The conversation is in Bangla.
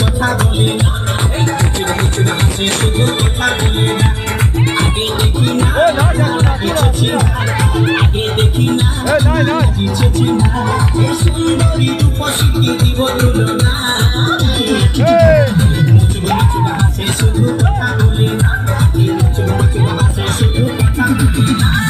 কথা বলে না শুধু কথা বলে না আগে দেখি না আগে দেখি না কিছু না এই সুন্দরী রূপসী দিব তুলনা শুধু কথা বলে না শুধু কথা বলে না